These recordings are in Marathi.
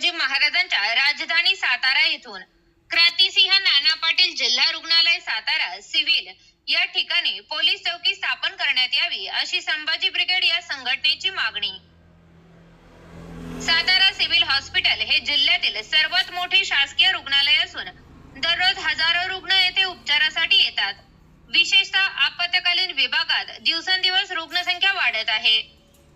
शिवाजी महाराजांच्या राजधानी सातारा येथून. क्रांतिसिंह नाना पाटील जिल्हा रुग्णालय सातारा सिव्हिल. या ठिकाणी पोलीस चौकी स्थापन करण्यात यावी अशी संभाजी ब्रिगेड या संघटनेची मागणी. सातारा सिव्हिल हॉस्पिटल हे जिल्ह्यातील सर्वात मोठे शासकीय रुग्णालय असून दररोज हजारो रुग्ण येथे उपचारासाठी येतात. विशेषतः आपत्कालीन विभागात दिवसेंदिवस रुग्णसंख्या वाढत आहे.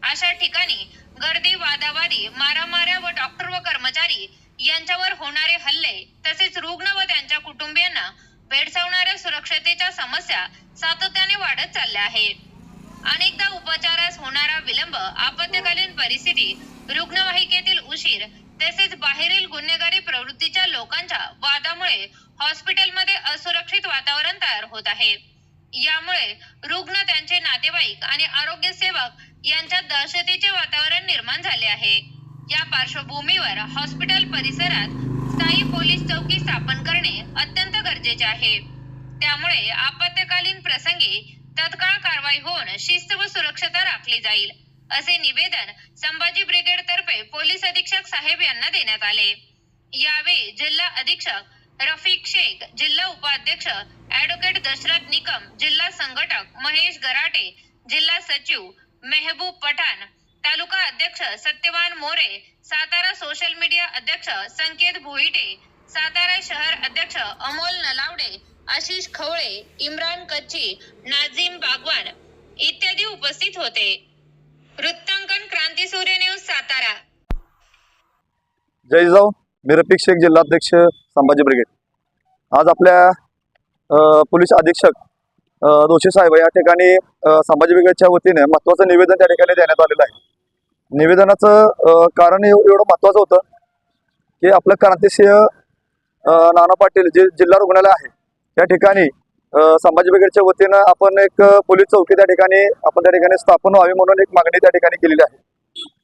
अशा ठिकाणी गर्दी वादावादी मारामाऱ्या व डॉक्टर व कर्मचारी यांच्यावर होणारे हल्ले तसेच रुग्ण व त्यांच्या कुटुंबियांना भेडसावणाऱ्या सुरक्षतेच्या समस्या सातत्याने वाढत चालल्या आहेत. अनेकदा उपचारास होणारा विलंब आपत्कालीन परिस्थिती रुग्णवाहिकेतील उशीर तसेच बाहेरील गुन्हेगारी प्रवृत्तीच्या लोकांच्या वादामुळे हॉस्पिटलमध्ये असुरक्षित वातावरण तयार होत आहे. यामुळे रुग्ण त्यांचे नातेवाईक आणि आरोग्य सेवक यांच्यात दहशतीचे वातावरण निर्माण झाले आहे. या पार्श्वभूमीवर हॉस्पिटल परिसरात स्थायी पोलीस चौकी स्थापन करणे अत्यंत गरजेचे आहे. त्यामुळे आपत्कालीन प्रसंगी तत्काळ कारवाई होऊन शिस्त व सुरक्षता राखली जाईल असे निवेदन संभाजी ब्रिगेड तर्फे पोलीस अधीक्षक साहेब यांना देण्यात आले. यावेळी जिल्हा अधीक्षक रफीक शेख जिल्हा उपाध्यक्ष ऍडव्होकेट दशरथ निकम जिल्हा संघटक महेश गराटे जिल्हा सचिव मेहबूब पठाण तालुका अध्यक्ष सत्यवान मोरे सातारा सोशल मीडिया अध्यक्ष संकेत भोईटे सातारा शहर अध्यक्ष अमोल नलावडे आशिष खवळे इम्रान कच्ची नाझीम बागवान इत्यादी उपस्थित होते. वृत्तांकन क्रांती सूर्य न्यूज सातारा. जय जाऊ मी शेख जिल्हाध्यक्ष संभाजी ब्रिगेड. आज आपल्या पोलीस अधीक्षक दोषी साहेब या ठिकाणी संभाजी ब्रिगेडच्या वतीने महत्त्वाचं निवेदन त्या ठिकाणी देण्यात आलेलं आहे. निवेदनाचं कारण एवढं महत्वाचं होतं की आपलं क्रांतिसिंह नाना पाटील जे जिल्हा रुग्णालय आहे त्या ठिकाणी संभाजी ब्रिगेडच्या वतीनं आपण एक पोलीस चौकी त्या ठिकाणी आपण त्या ठिकाणी स्थापन व्हावी म्हणून एक मागणी त्या ठिकाणी केलेली आहे.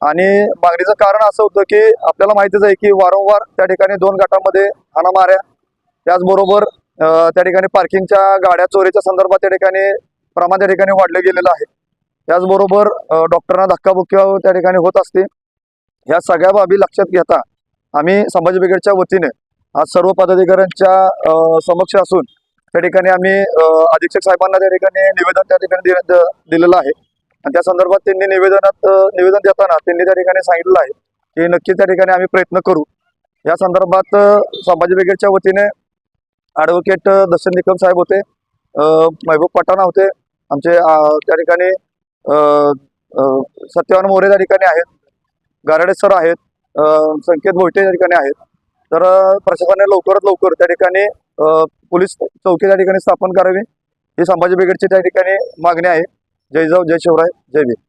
आणि मागणीचं कारण असं होतं की आपल्याला माहितीच आहे की वारंवार त्या ठिकाणी दोन गटामध्ये हाणामाऱ्या त्याचबरोबर त्या ठिकाणी पार्किंगच्या गाड्या चोरीच्या संदर्भात त्या ठिकाणी प्रमाण त्या ठिकाणी वाढलं गेलेलं आहे. त्याचबरोबर डॉक्टरांना धक्काबुक्की त्या ठिकाणी होत असते. ह्या सगळ्या बाबी लक्षात घेता आम्ही संभाजी ब्रिगेडच्या वतीने आज सर्व पदाधिकाऱ्यांच्या समक्ष असून त्या ठिकाणी आम्ही अधीक्षक साहेबांना त्या ठिकाणी निवेदन त्या ठिकाणी दिलेलं आहे. आणि त्या संदर्भात त्यांनी निवेदनात निवेदन देताना त्यांनी त्या ठिकाणी सांगितलं आहे की नक्की त्या ठिकाणी आम्ही प्रयत्न करू. या संदर्भात संभाजी ब्रिगेडच्या वतीने ॲडव्होकेट uh, दर्शन निकम साहेब होते uh, महबूब पठाणा होते. आमचे uh, त्या ठिकाणी सत्यवान मोरे त्या ठिकाणी आहेत. गाराडे सर आहेत. संकेत भोईटे त्या ठिकाणी आहेत. तर प्रशासनाने लवकरात लवकर त्या ठिकाणी पोलीस चौकी त्या ठिकाणी स्थापन करावी. ही संभाजी ब्रिगेडची त्या ठिकाणी मागणी आहे. जय जाऊ जय शिवराय जय भीम.